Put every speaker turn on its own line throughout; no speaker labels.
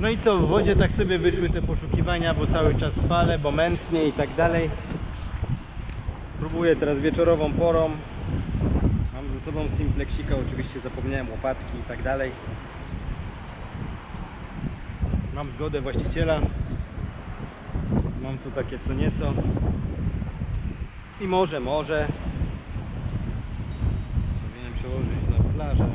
No i co, w wodzie tak sobie wyszły te poszukiwania, bo cały czas fale, bo mętnie i tak dalej. Próbuję teraz wieczorową porą. Mam ze sobą simplexika, oczywiście zapomniałem łopatki i tak dalej. Mam zgodę właściciela. Mam tu takie co nieco. I może, może. Powinienem przełożyć na plażę.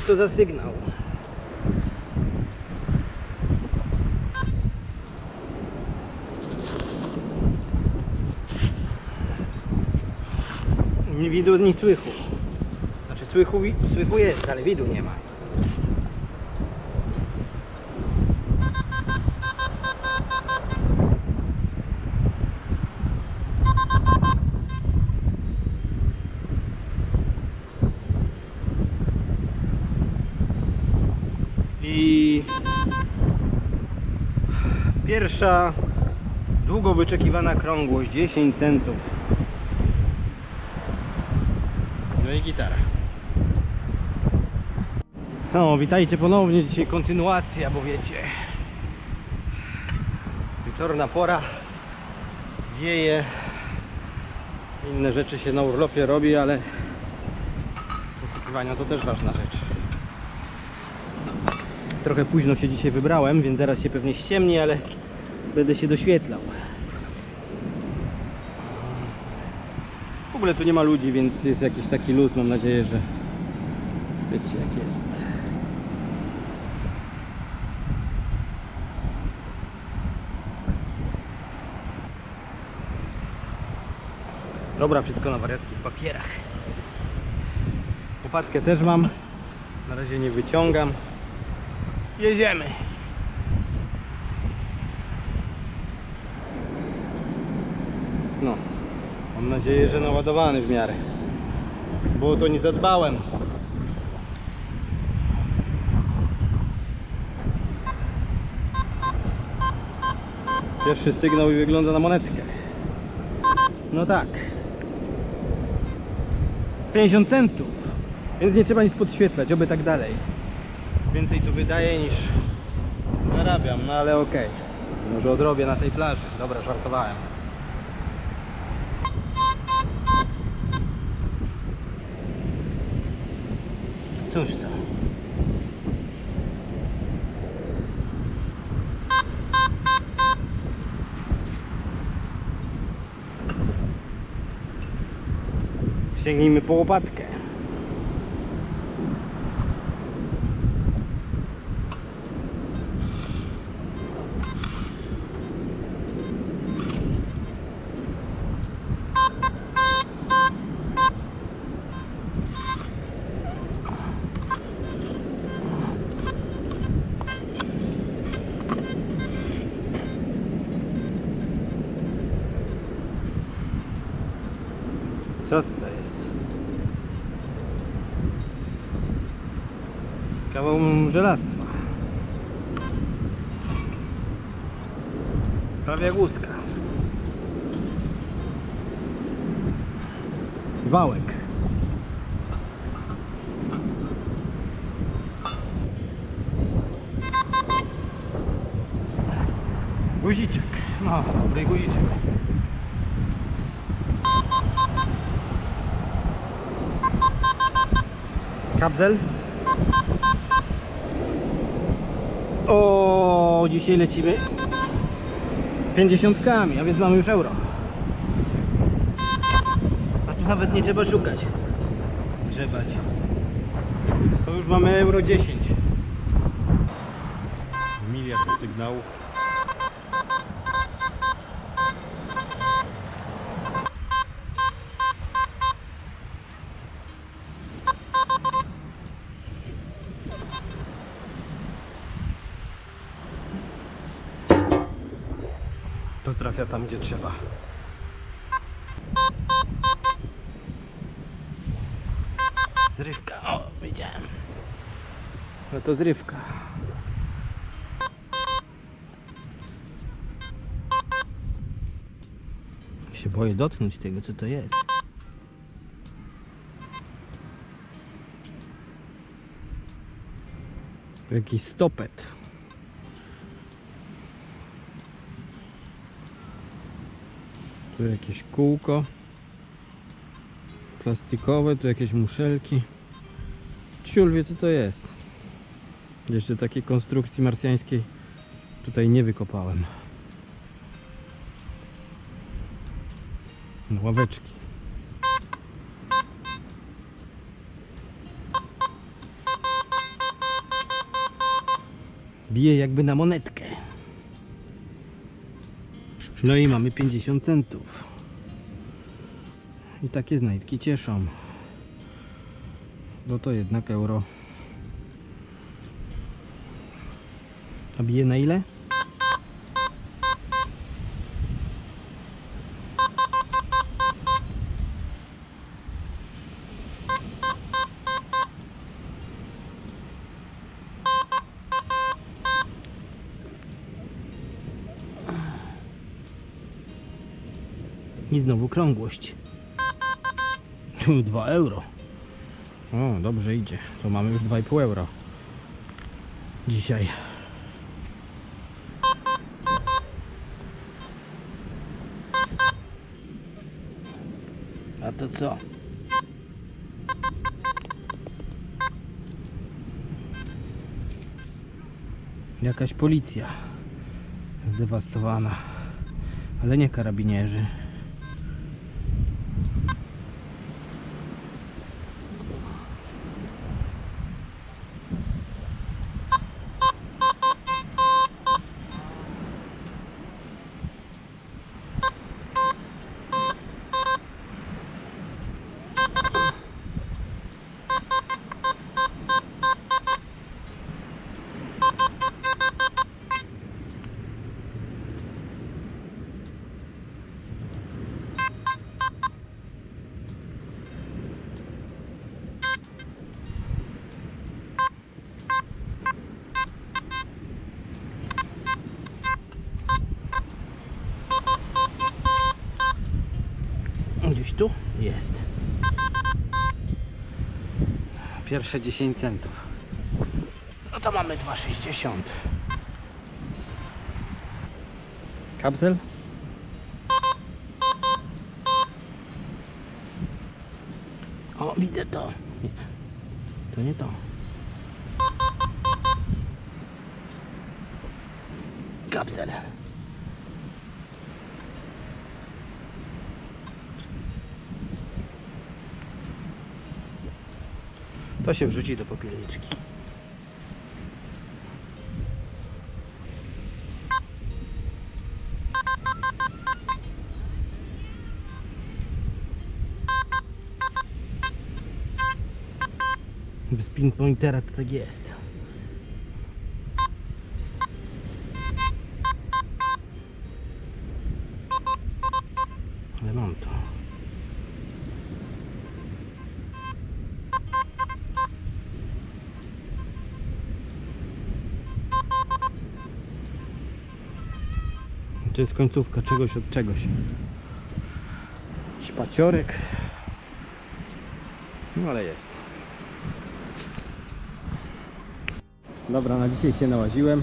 Cóż to za sygnał? Nie widu, ni słychu. Znaczy słychu, słychu jest, ale widu nie ma. Pierwsza długo wyczekiwana krągłość 10 centów. No i gitara. No, witajcie ponownie. Dzisiaj kontynuacja, bo wiecie. Wieczorna pora. Wieje. Inne rzeczy się na urlopie robi, ale poszukiwania to też ważna rzecz. Trochę późno się dzisiaj wybrałem, więc zaraz się pewnie ściemni, ale będę się doświetlał. W ogóle tu nie ma ludzi, więc jest jakiś taki luz. Mam nadzieję, że wiecie jak jest. Dobra, wszystko na wariackich papierach. Łopatkę też mam. Na razie nie wyciągam. Jedziemy. No. Mam nadzieję, że naładowany w miarę. Bo to nie zadbałem. Pierwszy sygnał i wygląda na monetkę. No tak. 50 centów. Więc nie trzeba nic podświetlać, oby tak dalej. Więcej tu wydaje niż zarabiam, no ale okej. Może odrobię na tej plaży. Dobra, żartowałem. Cóż to? Sięgnijmy po łopatkę. Co to jest? Kawał żelastwa. Prawie jak łuska. Wałek. Guziczek. No, dobry guziczek. Kabzel. O, dzisiaj lecimy 50, a więc mamy już euro. A tu nawet nie trzeba szukać. Grzebać. To już mamy euro 10. Miliard sygnałów. Trafia tam, gdzie trzeba. Zrywka, o, widziałem. No to zrywka. Się boję dotknąć tego, co to jest. Jakiś stopet. Tu jakieś kółko plastikowe, tu jakieś muszelki. Ciul wie co to jest. Jeszcze takiej konstrukcji marsjańskiej tutaj nie wykopałem. Ławeczki. Bije jakby na monetkę. No i mamy 50 centów. I takie znajdki cieszą. Bo to jednak euro. A bije na ile? I znowu krągłość. Tu 2 euro. O, dobrze idzie. To mamy już 2,5 euro. Dzisiaj. A to co? Jakaś policja zdewastowana, ale nie karabinierzy. Gdzieś tu? Jest. Pierwsze 10 centów. No to mamy 2,60. Kapsel? O, widzę to. Nie. To nie to. Kapsel. To się wrzuci do popielniczki. Bez pinpointera to tak jest. To jest końcówka czegoś od czegoś. Szpaciorek. No ale jest. Dobra, na dzisiaj się nałaziłem.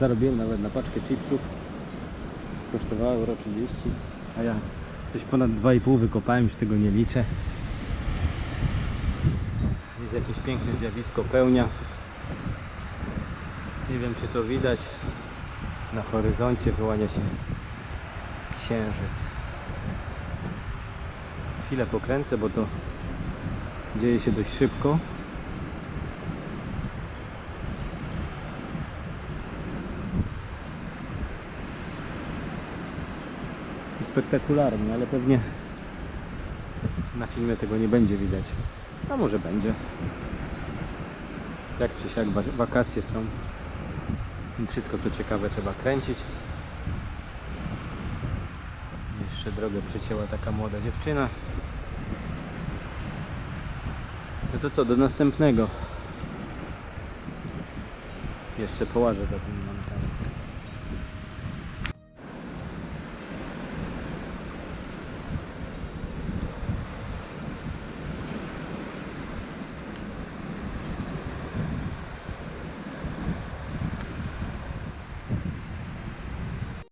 Zarobiłem nawet na paczkę chipsów. Kosztowała euro 30, a ja coś ponad 2,5 wykopałem, już tego nie liczę. Jest jakieś piękne zjawisko pełnia. Nie wiem czy to widać. Na horyzoncie wyłania się księżyc. Chwilę pokręcę, bo to dzieje się dość szybko. I spektakularnie, ale pewnie na filmie tego nie będzie widać. A może będzie. Jak czy siak wa- wakacje są. Wszystko co ciekawe trzeba kręcić. Jeszcze drogę przecięła taka młoda dziewczyna. No to co, do następnego. Jeszcze połażę za tym momentami.